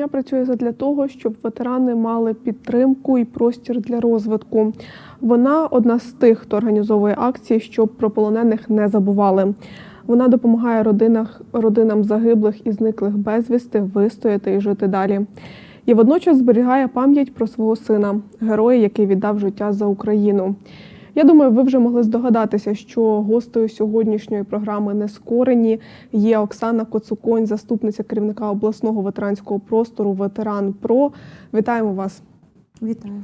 Щодня працює задля того, щоб ветерани мали підтримку і простір для розвитку. Вона одна з тих, хто організовує акції, щоб про полонених не забували. Вона допомагає родинах, родинам загиблих і зниклих безвісти вистояти і жити далі. І водночас зберігає пам'ять про свого сина, героя, який віддав життя за Україну. Я думаю, ви вже могли здогадатися, що гостею сьогоднішньої програми Нескорені є Оксана Коцуконь, заступниця керівника обласного ветеранського простору Ветеран Про. Вітаємо вас! Вітаю.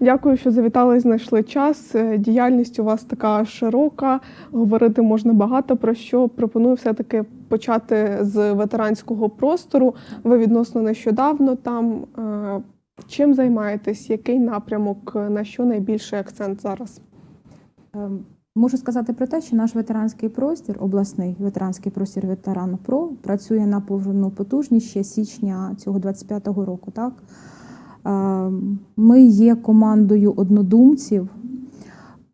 Дякую, що завітали, і знайшли час. Е, Діяльність у вас така широка. Говорити можна багато про що. Пропоную все-таки почати з ветеранського простору. Ви відносно нещодавно там. Е, Чим займаєтесь? Який напрямок? На що найбільший акцент зараз? Ем, Можу сказати про те, що наш ветеранський простір, обласний ветеранський простір ветеран ПРО, працює на повну потужність ще січня цього 25-го року. Так? Ем, Ми є командою однодумців,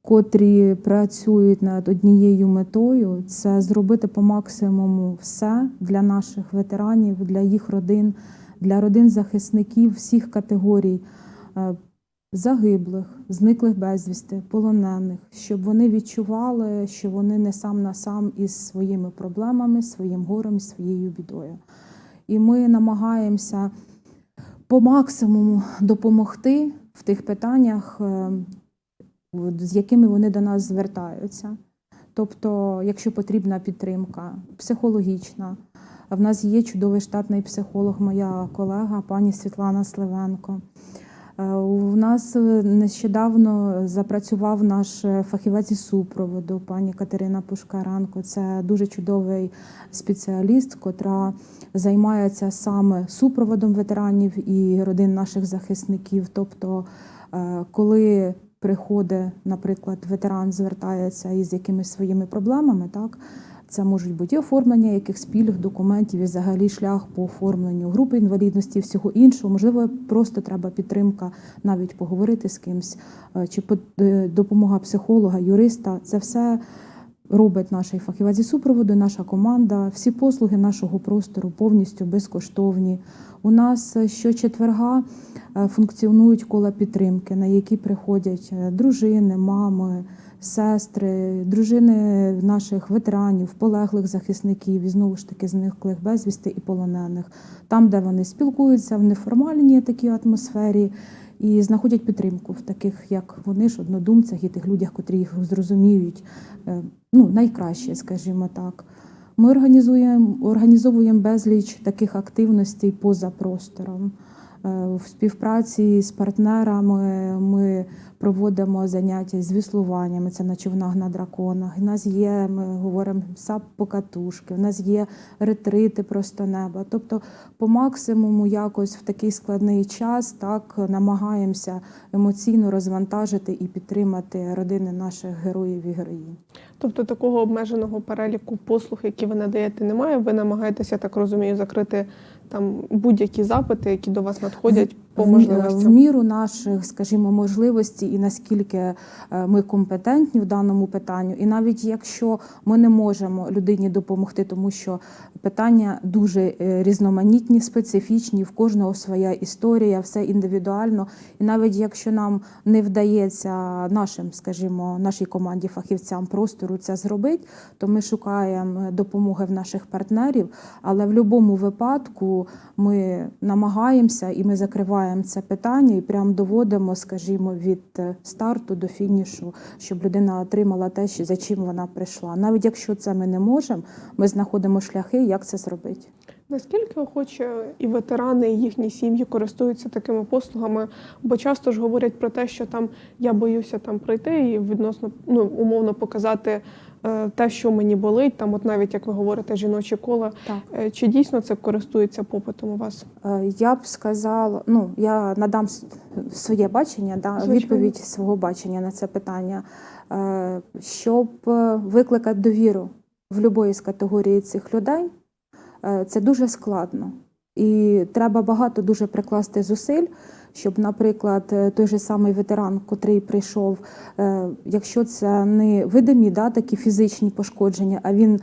котрі працюють над однією метою це зробити по максимуму все для наших ветеранів, для їх родин, для родин захисників всіх категорій. Загиблих, зниклих безвісти, полонених, щоб вони відчували, що вони не сам на сам із своїми проблемами, своїм горем, своєю бідою. І ми намагаємося по максимуму допомогти в тих питаннях, е, з якими вони до нас звертаються. Тобто, якщо потрібна підтримка психологічна, в нас є чудовий штатний психолог, моя колега, пані Світлана Сливенко. Е, У нас е, нещодавно запрацював наш е, фахівець із супроводу, пані Катерина Пушкаранко. Це дуже чудовий спеціаліст, котра займається саме супроводом ветеранів і родин наших захисників. Тобто, коли приходить, наприклад, ветеран звертається із якимись своїми проблемами, так. Це можуть бути оформлення якихось пільг, документів, і взагалі шлях по оформленню групи інвалідності, всього іншого. Можливо, просто треба підтримка, навіть поговорити з кимсь, е, чи е, допомога психолога, юриста. Це все робить наш фахівець зі супроводу, наша команда. Всі послуги нашого простору повністю безкоштовні. У нас е, щочетверга функціонують кола підтримки, на які приходять дружини, мами сестри, дружини наших ветеранів, полеглих захисників і знову ж таки зниклих безвісти і полонених, там, де вони спілкуються в неформальній такій атмосфері і знаходять підтримку в таких, як вони ж, однодумцях і тих людях, котрі їх зрозуміють, е, ну найкраще, скажімо так. Ми організуємо організовуємо безліч таких активностей поза простором. Е, В співпраці з партнерами ми проводимо заняття з віслуваннями, це на човнах на драконах. У нас є, ми говоримо сап покатушки, у нас є ретрити просто неба. Тобто, по максимуму, якось в такий складний час так намагаємося емоційно розвантажити і підтримати родини наших героїв і героїнь. Тобто такого обмеженого переліку послуг, які ви надаєте, немає. Ви намагаєтеся, так розумію, закрити там будь-які запити, які до вас надходять по В- В міру наших, скажімо, можливостей і наскільки е, ми компетентні в даному питанню, і навіть якщо ми не можемо людині допомогти, тому що питання дуже е, різноманітні, специфічні, в кожного своя історія, все індивідуально. І навіть якщо нам не вдається нашим, скажімо, нашій команді фахівцям простору це зробити, то ми шукаємо допомоги в наших партнерів. Але в будь-якому випадку ми намагаємося і ми закриваємо це питання і прям доводимо, скажімо, від е, старту до фінішу, щоб людина отримала те, за чим вона прийшла. Навіть якщо це ми не можемо, ми знаходимо шляхи, як це зробити. Наскільки охоче і ветерани, і їхні сім'ї користуються такими послугами? Бо часто ж говорять про те, що там я боюся там прийти і відносно ну умовно показати те, що мені болить. Там, от навіть як ви говорите, жіночі кола. Так. Е, Чи дійсно це користується попитом у вас? Е, Я б сказала, ну я надам своє бачення, да, відповідь свого бачення на це питання, Е, щоб е, викликати довіру в будь-якої з категорії цих людей, е, це дуже складно. І треба багато дуже прикласти зусиль, щоб, наприклад, е, той же самий ветеран, котрий прийшов, е, якщо це не видимі да, такі фізичні пошкодження, а він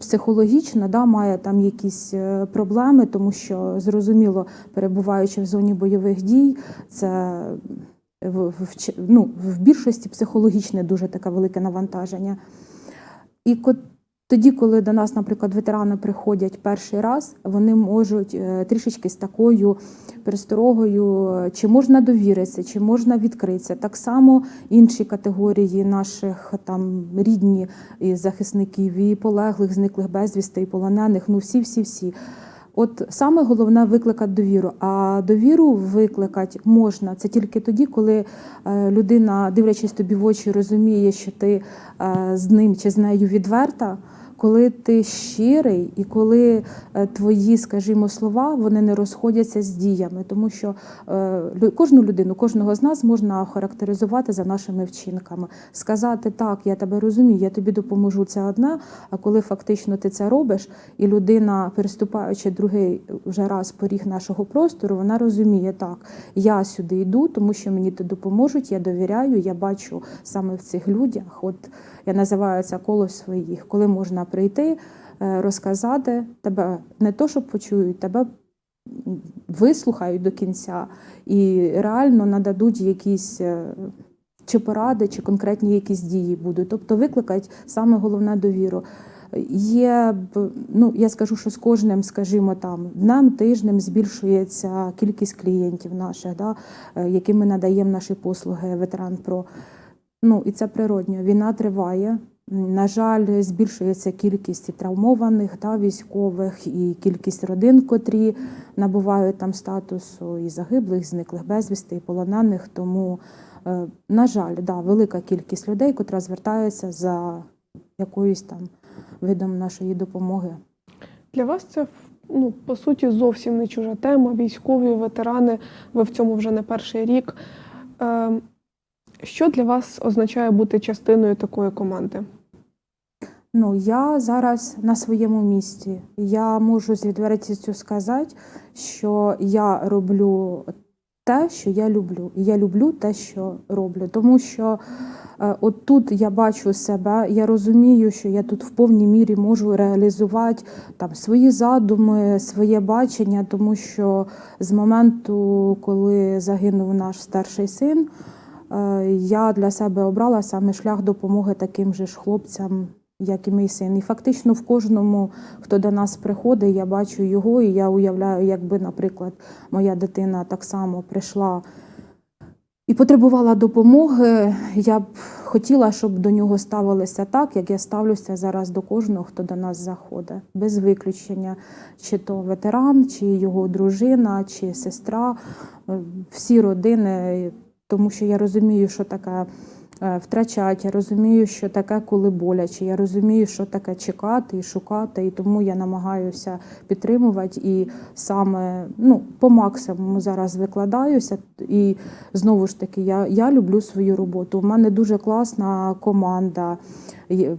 психологічно да, має там якісь е, проблеми, тому що зрозуміло, перебуваючи в зоні бойових дій, це в, ну, в більшості психологічне дуже таке велике навантаження. І тоді, коли до нас, наприклад, ветерани приходять перший раз, вони можуть е, трішечки з такою пересторогою, чи можна довіритися, чи можна відкритися. Так само інші категорії наших там рідні і захисників, і полеглих, зниклих безвісти, і полонених, ну всі, всі, всі. От саме головне викликати довіру. А довіру викликати можна це тільки тоді, коли е, людина, дивлячись тобі в очі, розуміє, що ти е, з ним чи з нею відверта. Коли ти щирий і коли е, твої, скажімо, слова вони не розходяться з діями, тому що е, кожну людину, кожного з нас можна охарактеризувати за нашими вчинками, сказати так, я тебе розумію, я тобі допоможу. Це одне. А коли фактично ти це робиш, і людина, переступаючи другий вже раз поріг нашого простору, вона розуміє так, я сюди йду, тому що мені тут допоможуть, я довіряю, я бачу саме в цих людях. От я називаю це коло своїх, коли можна прийти, е, розказати тебе не то, що почують, тебе вислухають до кінця і реально нададуть якісь. е, Чи поради, чи конкретні якісь дії будуть, тобто викликать саме головне довіру. Є ну я скажу, що з кожним, скажімо, там днем, тижнем збільшується кількість клієнтів наших, да, е, яким ми надаємо наші послуги ветеран Про. Ну і це природньо. Війна триває. На жаль, збільшується кількість травмованих да, військових, і кількість родин, котрі набувають там статусу і загиблих, зниклих безвісти, і полонених. Тому, е, на жаль, да, велика кількість людей, котра звертається за якоюсь там видом нашої допомоги. Для вас це ну, по суті зовсім не чужа тема. Військові ветерани, ви в цьому вже не перший рік. Е, Що для вас означає бути частиною такої команди? Ну, я зараз на своєму місці. Я можу з відвертістю сказати, що я роблю те, що я люблю. І я люблю те, що роблю. Тому що е, от тут я бачу себе, я розумію, що я тут в повній мірі можу реалізувати там свої задуми, своє бачення, тому що з моменту, коли загинув наш старший син, е, я для себе обрала саме шлях допомоги таким же ж хлопцям, як і мій син. І фактично в кожному, хто до нас приходить, я бачу його, і я уявляю, якби, наприклад, моя дитина так само прийшла і потребувала допомоги, я б хотіла, щоб до нього ставилися так, як я ставлюся зараз до кожного, хто до нас заходить, без виключення, чи то ветеран, чи його дружина, чи сестра, всі родини, тому що я розумію, що таке е, втрачати, я розумію, що таке, коли боляче, я розумію, що таке чекати і шукати, і тому я намагаюся підтримувати і саме ну, по максимуму зараз викладаюся. І знову ж таки, я, я люблю свою роботу. У мене дуже класна команда.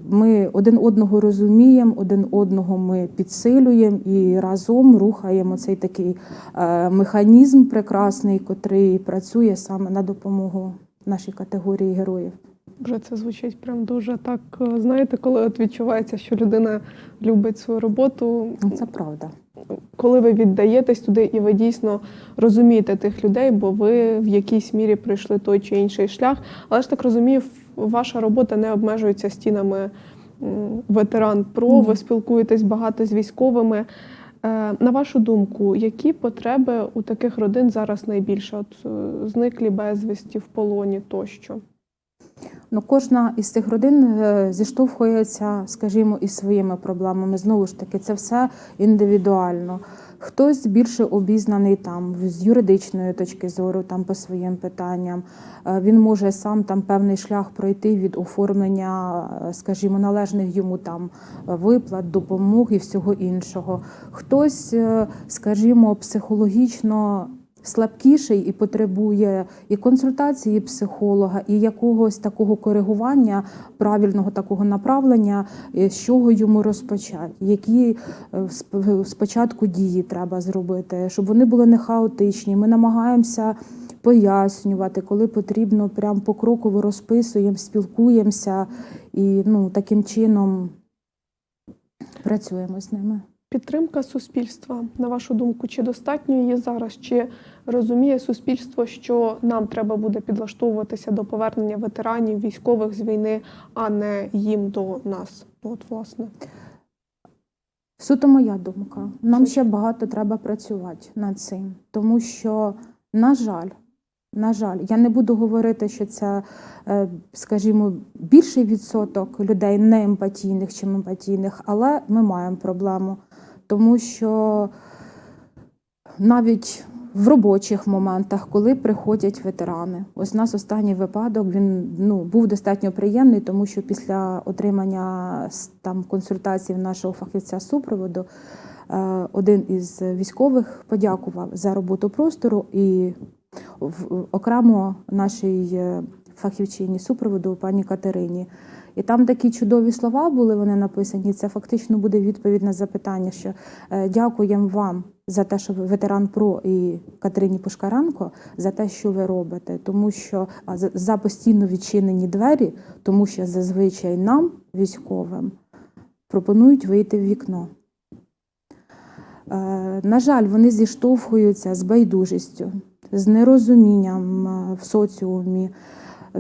Ми один одного розуміємо, один одного ми підсилюємо і разом рухаємо цей такий е, механізм прекрасний, котрий працює саме на допомогу нашій категорії героїв. Вже це звучить прям дуже так. е, Знаєте, коли от відчувається, що людина любить свою роботу, Ну, Це правда. коли ви віддаєтесь туди і ви дійсно розумієте тих людей, бо ви в якійсь мірі пройшли той чи інший шлях. Але ж так розумію, ваша робота не обмежується стінами ветеран ПРО, ви спілкуєтесь багато з військовими. Е, На вашу думку, які потреби у таких родин зараз найбільше? От е, зниклі безвісті в полоні тощо? Ну, кожна із цих родин е, зіштовхується, скажімо, із своїми проблемами. Знову ж таки, це все індивідуально. Хтось більше обізнаний там з юридичної точки зору, там по своїм питанням. Е, Він може сам там певний шлях пройти від оформлення, е, скажімо, належних йому там виплат, допомог і всього іншого. Хтось, е, скажімо, психологічно слабкіший і потребує і консультації психолога, і якогось такого коригування, правильного такого направлення, е, з чого йому розпочати, які е, спочатку дії треба зробити, щоб вони були не хаотичні. Ми намагаємося пояснювати, коли потрібно, прям покроково розписуємо, спілкуємося і ну, таким чином працюємо з ними. Підтримка суспільства, на вашу думку, чи достатньо її зараз? Чи розуміє суспільство, що нам треба буде підлаштовуватися до повернення ветеранів, військових з війни, а не їм до нас? От, власне. Суто моя думка. Нам ще багато треба працювати над цим, тому що, на жаль, на жаль, я не буду говорити, що це, е, скажімо, більший відсоток людей не емпатійних чи емпатійних, але ми маємо проблему, тому що навіть в робочих моментах, коли приходять ветерани, ось у нас останній випадок він ну був достатньо приємний, тому що після отримання там консультацій нашого фахівця супроводу е, один із військових подякував за роботу простору і в- окремо нашій е, фахівчині супроводу пані Катерині. І там такі чудові слова були вони написані. Це фактично буде відповідь на запитання, що е, дякуємо вам за те, що ви ветеран ПРО і Катерині Пушкаренко, за те, що ви робите, тому що за- постійно відчинені двері, тому що зазвичай нам, військовим, пропонують вийти в вікно. Е, На жаль, вони зіштовхуються з байдужістю, з нерозумінням е, в соціумі,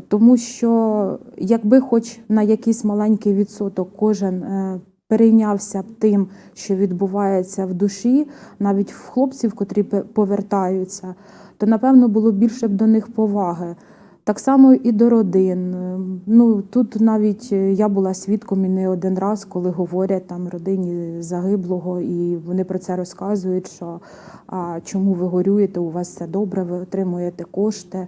тому що якби хоч на якийсь маленький відсоток кожен е, перейнявся тим, що відбувається в душі, навіть в хлопців, котрі повертаються, то напевно було більше б до них поваги. Так само і до родин. Ну тут навіть е, я була свідком і не один раз, коли говорять там родині загиблого, і вони про це розказують, що а чому ви горюєте, у вас все добре, ви отримуєте кошти, е,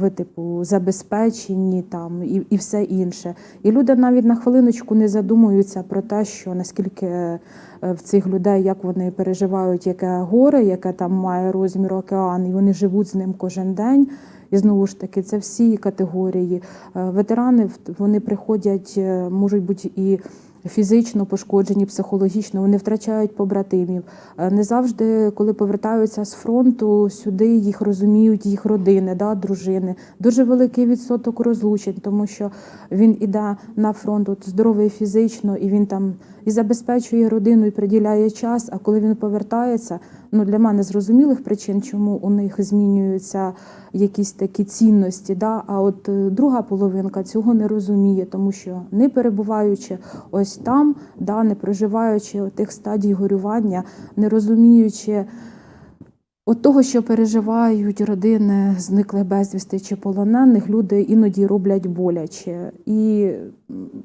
ви типу забезпечені там і, і все інше. І люди навіть на хвилиночку не задумуються про те, що наскільки е, в цих людей, як вони переживають, яке горе, яке там має розмір океан, і вони живуть з ним кожен день. І знову ж таки, це всі категорії. Е, Ветерани вони приходять, е, можуть бути і фізично пошкоджені, психологічно, вони втрачають побратимів. Е, Не завжди, коли повертаються з фронту, сюди їх розуміють їх родини, да, дружини. Дуже великий відсоток розлучень, тому що він іде на фронт от, здоровий фізично, і він там і забезпечує родину, і приділяє час. А коли він повертається, ну для мене зрозумілих причин, чому у них змінюються якісь такі цінності. Да? А от е, друга половинка цього не розуміє, тому що не перебуваючи ось там, да, не проживаючи тих стадій горювання, не розуміючи. От того, що переживають родини зниклих безвісти чи полонених, люди іноді роблять боляче. І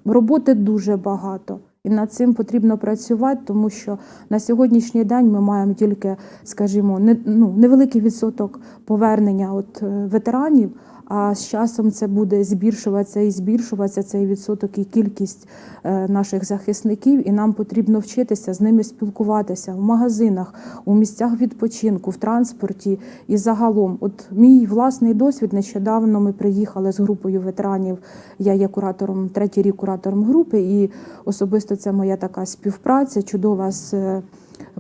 роботи дуже багато. І над цим потрібно працювати, тому що на сьогоднішній день ми маємо тільки, скажімо, не, ну, невеликий відсоток повернення от, е, ветеранів, а з часом це буде збільшуватися і збільшуватися цей відсоток і кількість е, наших захисників, і нам потрібно вчитися з ними спілкуватися в магазинах, у місцях відпочинку, в транспорті і загалом. От мій власний досвід нещодавно ми приїхали з групою ветеранів. Я є куратором, третій рік куратором групи, і особисто це моя така співпраця, чудова з е,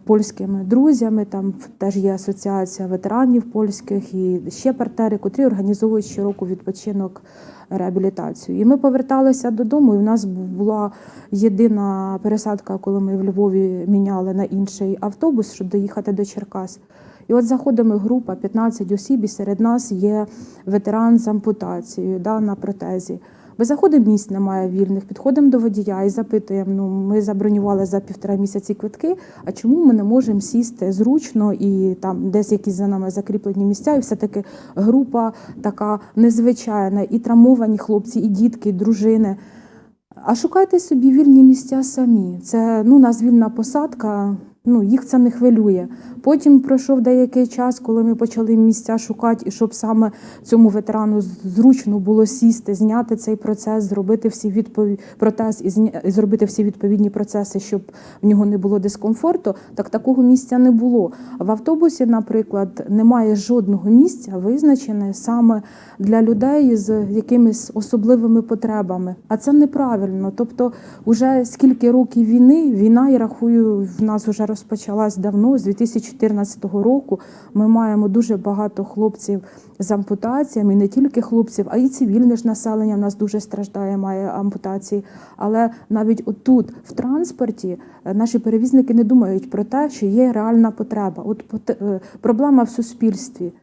польськими друзями. Там теж є асоціація ветеранів польських і ще партнери, котрі організовують щороку відпочинок реабілітацію. І ми поверталися додому, і в нас була єдина пересадка, коли ми в Львові міняли на інший автобус, щоб доїхати до Черкас. І от заходимо група 15 осіб, і серед нас є ветеран з ампутацією да, на протезі. Ми заходимо, місць немає вільних, підходимо до водія і запитуємо: ну ми забронювали за півтора місяці квитки. А чому ми не можемо сісти зручно і там десь якісь за нами закріплені місця? І все таки група така незвичайна, і травмовані хлопці, і дітки, і дружини. А шукайте собі вільні місця самі. Це ну, у нас вільна посадка, ну, їх це не хвилює. Потім пройшов деякий час, коли ми почали місця шукати, і щоб саме цьому ветерану зручно було сісти, зняти цей процес, зробити всі відпові... протез і, зня... і зробити всі відповідні процеси, щоб в нього не було дискомфорту. Так такого місця не було. В автобусі, наприклад, немає жодного місця визначене саме для людей з якимись особливими потребами. А це неправильно. Тобто, уже скільки років війни, війна, я рахую, в нас вже розпочалась давно, з 2014 року. Ми маємо дуже багато хлопців з ампутаціями, не тільки хлопців, а й цивільне ж населення в нас дуже страждає, має ампутації. Але навіть отут, в транспорті, е, наші перевізники не думають про те, що є реальна потреба. От е, проблема в суспільстві.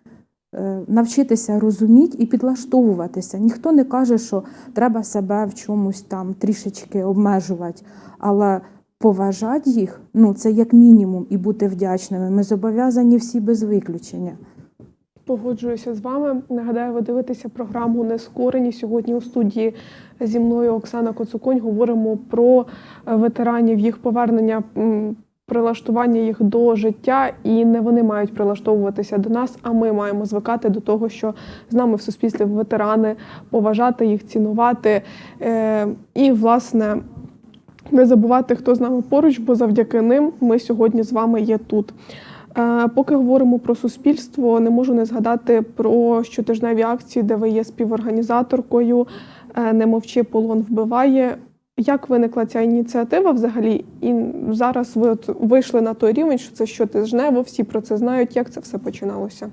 Е, Навчитися розуміти і підлаштовуватися. Ніхто не каже, що треба себе в чомусь там трішечки обмежувати, але поважати їх ну це як мінімум і бути вдячними. Ми зобов'язані всі без виключення. Погоджуюся з вами. Нагадаю, ви дивитеся програму Нескорені. Сьогодні у студії зі мною Оксана Коцуконь говоримо про е, ветеранів, їх повернення, прилаштування їх до життя, і не вони мають прилаштовуватися до нас, а ми маємо звикати до того, що з нами в суспільстві ветерани, поважати їх, цінувати е, і, власне, не забувати, хто з нами поруч, бо завдяки ним ми сьогодні з вами є тут. Е, Поки говоримо про суспільство, не можу не згадати про щотижневі акції, де ви є співорганізаторкою. Е, Не мовчи, полон вбиває. Як виникла ця ініціатива взагалі? І зараз ви от вийшли на той рівень, що це щотижнево, всі про це знають. Як це все починалося?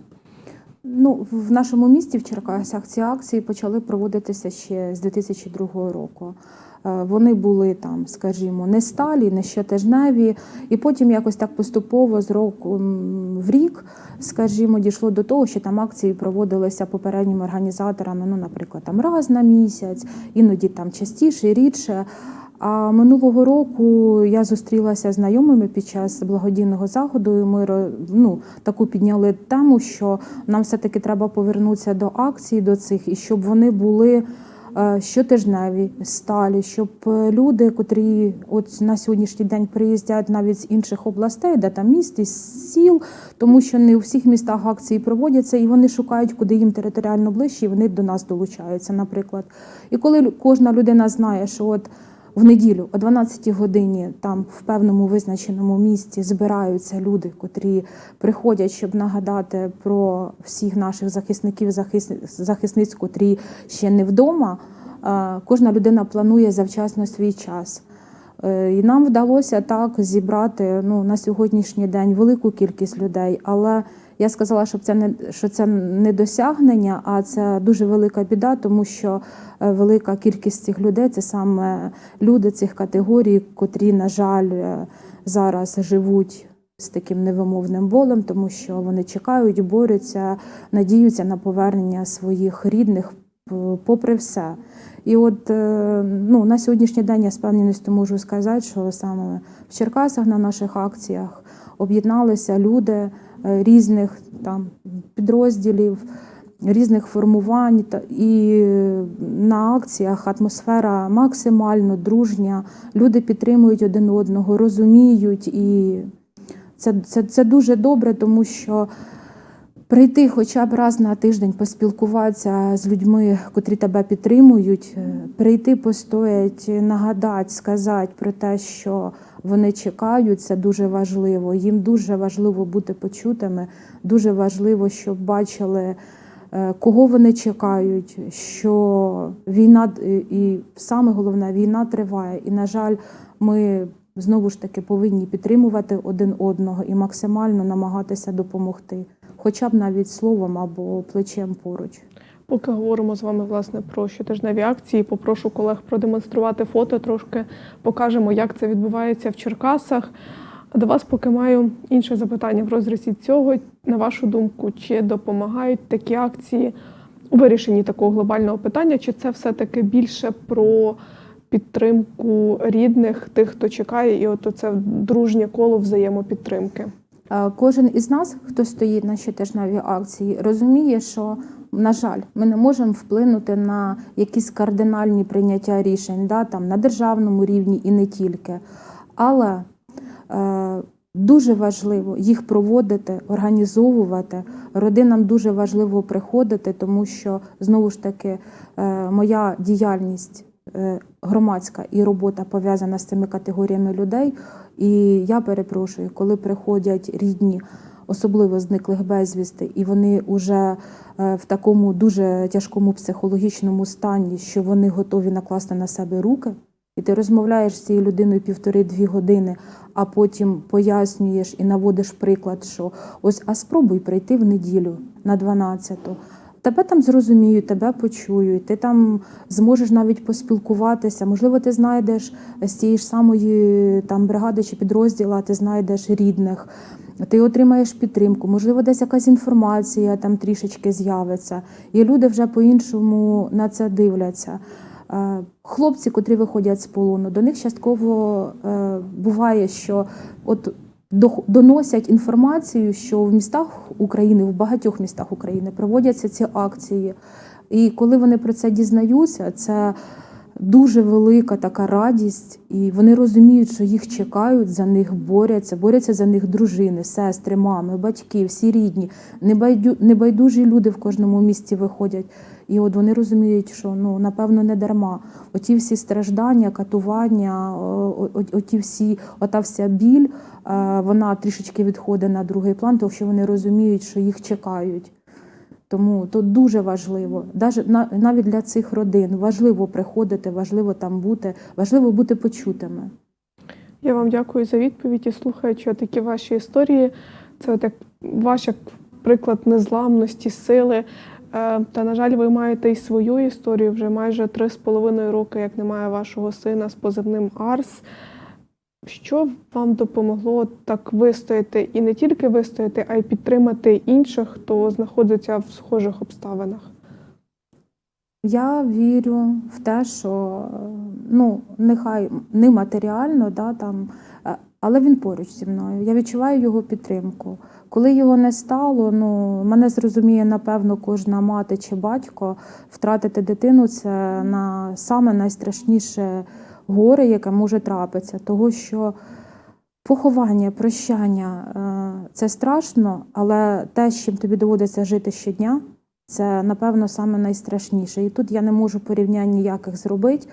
Ну, в нашому місті в Черкасах ці акції почали проводитися ще з 2002 року. Е, Вони були там, скажімо, не сталі, не щотижневі, і потім якось так поступово з року в рік, скажімо, дійшло до того, що там акції проводилися попередніми організаторами, ну, наприклад, там раз на місяць, іноді там частіше, рідше. А минулого року я зустрілася з знайомими під час благодійного заходу. і Ми ну, таку підняли тему, що нам все-таки треба повернутися до акцій, до цих, і щоб вони були е, щотижневі, сталі, щоб е, люди, котрі от на сьогоднішній день приїздять навіть з інших областей, де там міст і сіл, тому що не у всіх містах акції проводяться, і вони шукають, куди їм територіально ближче, і вони до нас долучаються, наприклад. І коли кожна людина знає, що от в неділю о 12 годині там в певному визначеному місці збираються люди, котрі приходять, щоб нагадати про всіх наших захисників, захис- захисниць, котрі ще не вдома. Е, Кожна людина планує завчасно свій час. Е, І нам вдалося так зібрати ну, на сьогоднішній день велику кількість людей. Але я сказала, щоб це не що це не досягнення, а це дуже велика біда, тому що е, велика кількість цих людей це саме люди цих категорій, котрі, на жаль, е, зараз живуть з таким невимовним болем, тому що вони чекають, борються, надіються на повернення своїх рідних попри все. І от е, ну, на сьогоднішній день я з певністю можу сказати, що саме в Черкасах на наших акціях об'єдналися люди різних там підрозділів, різних формувань. І на акціях атмосфера максимально дружня. Люди підтримують один одного, розуміють, і це, це, це дуже добре, тому що. Прийти хоча б раз на тиждень поспілкуватися з людьми, котрі тебе підтримують, е, прийти постоять, нагадати, сказати про те, що вони чекають, це дуже важливо. Їм дуже важливо бути почутими, дуже важливо, щоб бачили, е, кого вони чекають, що війна е, і саме головне, війна триває. І, на жаль, ми знову ж таки повинні підтримувати один одного і максимально намагатися допомогти хоча б навіть словом або плечем поруч. Поки говоримо з вами власне про щотижневі акції, попрошу колег продемонструвати фото, трошки покажемо, як це відбувається в Черкасах. До вас поки маю інше запитання в розрізі цього. На вашу думку, чи допомагають такі акції у вирішенні такого глобального питання, чи це все-таки більше про підтримку рідних, тих, хто чекає, і от це дружнє коло взаємопідтримки? Е, Кожен із нас, хто стоїть на щотижневій акції, розуміє, що на жаль, ми не можемо вплинути на якісь кардинальні прийняття рішень да, там, на державному рівні і не тільки. Але е, дуже важливо їх проводити, організовувати. Родинам дуже важливо приходити, тому що знову ж таки е, моя діяльність громадська і робота пов'язана з цими категоріями людей. І я перепрошую, коли приходять рідні, особливо зниклих безвісти, і вони вже е, в такому дуже тяжкому психологічному стані, що вони готові накласти на себе руки, і ти розмовляєш з цією людиною півтори-дві години, а потім пояснюєш і наводиш приклад, що ось а спробуй прийти в неділю на 12-ту. Тебе там зрозуміють, тебе почують, ти там зможеш навіть поспілкуватися. Можливо, ти знайдеш з цієї ж самої там бригади чи підрозділа, ти знайдеш рідних, ти отримаєш підтримку. Можливо, десь якась інформація там трішечки з'явиться, і люди вже по-іншому на це дивляться. Е, Хлопці, котрі виходять з полону, до них частково е, буває, що от доносять інформацію, що в містах України, в багатьох містах України проводяться ці акції. І коли вони про це дізнаються, це дуже велика така радість, і вони розуміють, що їх чекають, за них борються, борються за них дружини, сестри, мами, батьки, всі рідні. Небайду- Небайдужі люди в кожному місті виходять. І от вони розуміють, що ну напевно не дарма. Оті всі страждання, катування, оті всі, ота вся біль, е, вона трішечки відходить на другий план, тому що вони розуміють, що їх чекають. Тому то дуже важливо, на- навіть для цих родин важливо приходити, важливо там бути, важливо бути почутими. Я вам дякую за відповідь і слухаючи такі ваші історії. Це от як ваш як приклад незламності, сили. Е, Та, на жаль, ви маєте і свою історію вже майже три з половиною роки, як немає вашого сина з позивним Арс. Що вам допомогло так вистояти і не тільки вистояти, а й підтримати інших, хто знаходиться в схожих обставинах? Я вірю в те, що ну нехай не матеріально, да, там, е, але він поруч зі мною. Я відчуваю його підтримку. Коли його не стало, ну мене зрозуміє напевно кожна мати чи батько. Втратити дитину це на саме найстрашніше горе, яке може трапитися, того що. Поховання, прощання е, це страшно, але те, з чим тобі доводиться жити щодня, це, напевно, саме найстрашніше. І тут я не можу порівнянь ніяких зробити.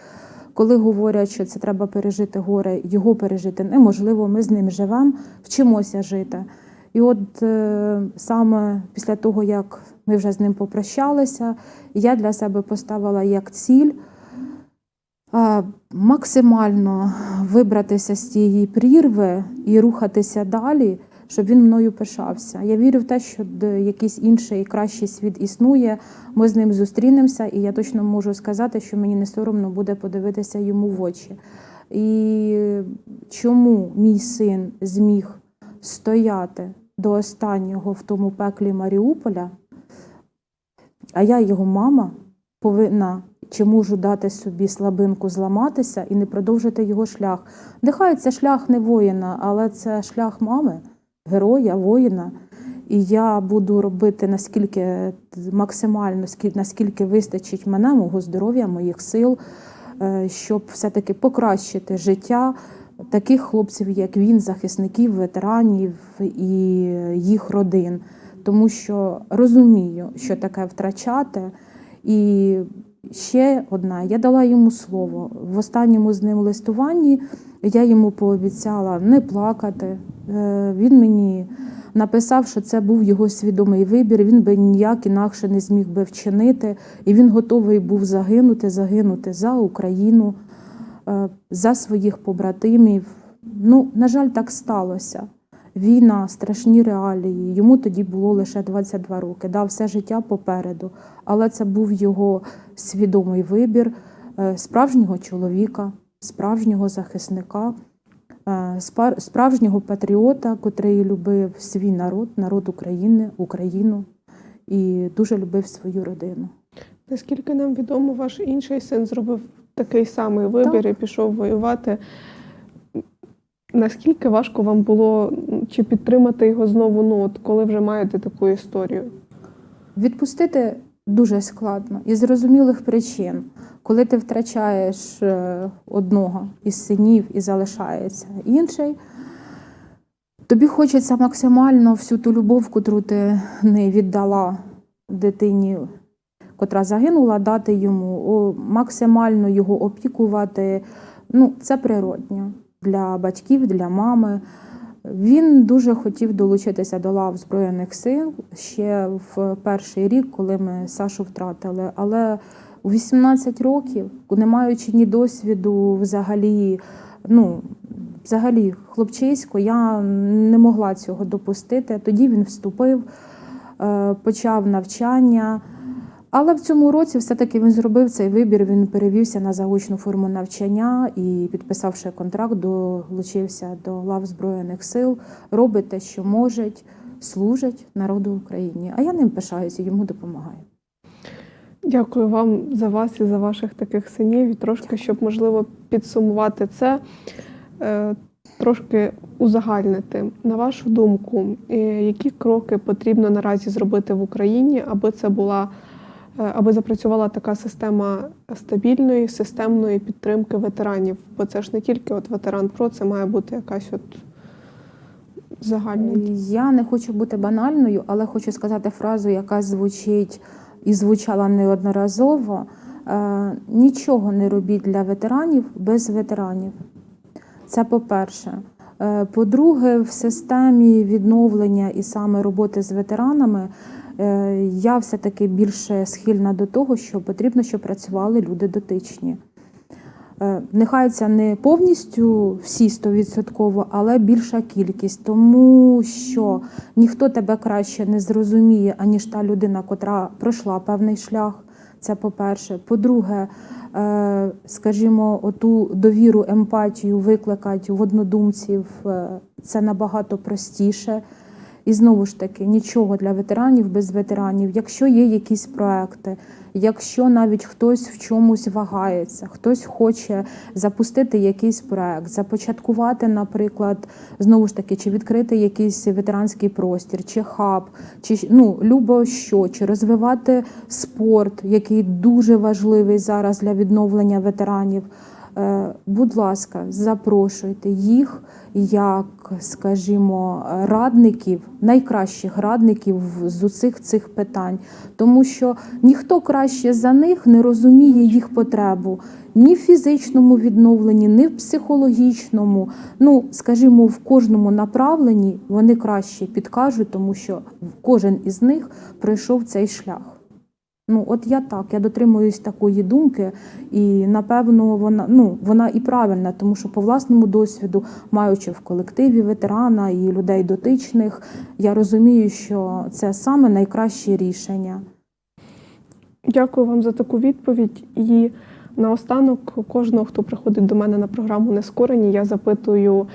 Коли говорять, що це треба пережити горе, його пережити неможливо, ми з ним живемо, вчимося жити. І от е, саме після того, як ми вже з ним попрощалися, я для себе поставила як ціль максимально вибратися з цієї прірви і рухатися далі, щоб він мною пишався. Я вірю в те, що якийсь інший кращий світ існує. Ми з ним зустрінемося, і я точно можу сказати, що мені не соромно буде подивитися йому в очі. І чому мій син зміг стояти до останнього в тому пеклі Маріуполя, а я, його мама, повинна чи можу дати собі слабинку зламатися і не продовжити його шлях. Нехай це шлях не воїна, але це шлях мами, героя, воїна. І я буду робити наскільки максимально, наскільки вистачить мене, мого здоров'я, моїх сил, е, щоб все-таки покращити життя таких хлопців, як він, захисників, ветеранів і їх родин. Тому що розумію, що таке втрачати. І ще одна, я дала йому слово. В останньому з ним листуванні я йому пообіцяла не плакати. Е, Він мені написав, що це був його свідомий вибір. Він би ніяк інакше не зміг би вчинити, і він готовий був загинути, загинути за Україну, е, за своїх побратимів. Ну, на жаль, так сталося. Війна, страшні реалії. Йому тоді було лише 22 роки. Да, все життя попереду. Але це був його свідомий вибір е, справжнього чоловіка, справжнього захисника, е, справжнього патріота, котрий любив свій народ, народ України, Україну і дуже любив свою родину. Наскільки нам відомо, ваш інший син зробив такий самий вибір і пішов воювати. Наскільки важко вам було чи підтримати його знову, ну от коли вже маєте таку історію? Відпустити дуже складно із зрозумілих причин. Коли ти втрачаєш е, одного із синів і залишається інший, тобі хочеться максимально всю ту любов, котру ти не віддала дитині, котра загинула, дати йому, максимально його опікувати. Ну, це природньо для батьків, для мами. Він дуже хотів долучитися до лав Збройних сил ще в перший рік, коли ми Сашу втратили. Але У 18 років, не маючи ні досвіду взагалі, ну, взагалі хлопчисько, я не могла цього допустити. Тоді він вступив, е, почав навчання. Але в цьому році все-таки він зробив цей вибір. Він перевівся на заочну форму навчання і, підписавши контракт, долучився до лав Збройних сил, робить те, що можуть, служить народу України. А я ним пишаюся, йому допомагаю. Дякую вам за вас і за ваших таких синів. І трошки, щоб можливо підсумувати це, е, трошки узагальнити. На вашу думку, е, які кроки потрібно наразі зробити в Україні, аби це була аби запрацювала така система стабільної, системної підтримки ветеранів? Бо це ж не тільки от ветеран ПРО, це має бути якась от загальна. Я не хочу бути банальною, але хочу сказати фразу, яка звучить і звучала неодноразово. Е, Нічого не робіть для ветеранів без ветеранів. Це по-перше. Е, По-друге, в системі відновлення і саме роботи з ветеранами е, я все-таки більше схильна до того, що потрібно, щоб працювали люди дотичні. Е, Нехай це не повністю всі стовідсотково, але більша кількість, тому що ніхто тебе краще не зрозуміє, аніж та людина, котра пройшла певний шлях. Це по-перше. По-друге, е, скажімо, оту довіру, емпатію викликати в однодумців е, це набагато простіше. І знову ж таки, нічого для ветеранів без ветеранів. Якщо є якісь проекти, якщо навіть хтось в чомусь вагається, хтось хоче запустити якийсь проект, започаткувати, наприклад, знову ж таки, чи відкрити якийсь ветеранський простір, чи хаб, чи ну любо що, чи розвивати спорт, який дуже важливий зараз для відновлення ветеранів. Е, Будь ласка, запрошуйте їх як, скажімо, радників, найкращих радників з усіх цих питань, тому що ніхто краще за них не розуміє їх потребу ні в фізичному відновленні, ні в психологічному. Ну, скажімо, в кожному направленні вони краще підкажуть, тому що кожен із них пройшов цей шлях. Ну, от я так, я дотримуюсь такої думки, і напевно вона ну вона і правильна, тому що по власному досвіду, маючи в колективі ветерана і людей дотичних, я розумію, що це саме найкраще рішення. Дякую вам за таку відповідь. І наостанок кожного, хто приходить до мене на програму Нескорені, я запитую,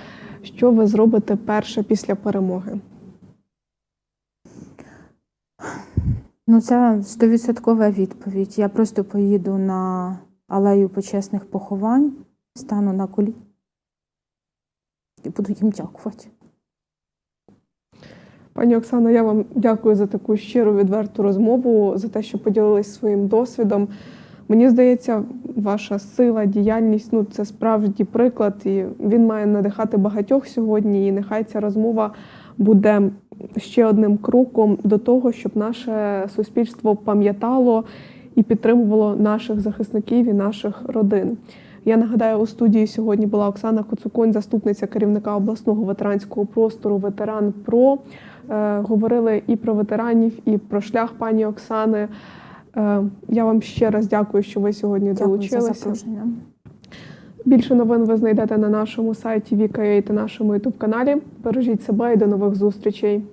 що ви зробите перше після перемоги. Ну, це стовідсоткова відповідь. Я просто поїду на алею почесних поховань, стану на колі і буду їм дякувати. Пані Оксано, я вам дякую за таку щиру відверту розмову, за те, що поділились своїм досвідом. Мені здається, ваша сила, діяльність ну це справді приклад, і він має надихати багатьох сьогодні. І нехай ця розмова буде ще одним кроком до того, щоб наше суспільство пам'ятало і підтримувало наших захисників і наших родин. Я нагадаю, у студії сьогодні була Оксана Коцуконь, заступниця керівника обласного ветеранського простору Ветеран Про. Е, говорили і про ветеранів, і про шлях пані Оксани. Е, я вам ще раз дякую, що ви сьогодні Дякую за долучилися. запрошення. Більше новин ви знайдете на нашому сайті VKA та нашому ютуб каналі. Бережіть себе і до нових зустрічей.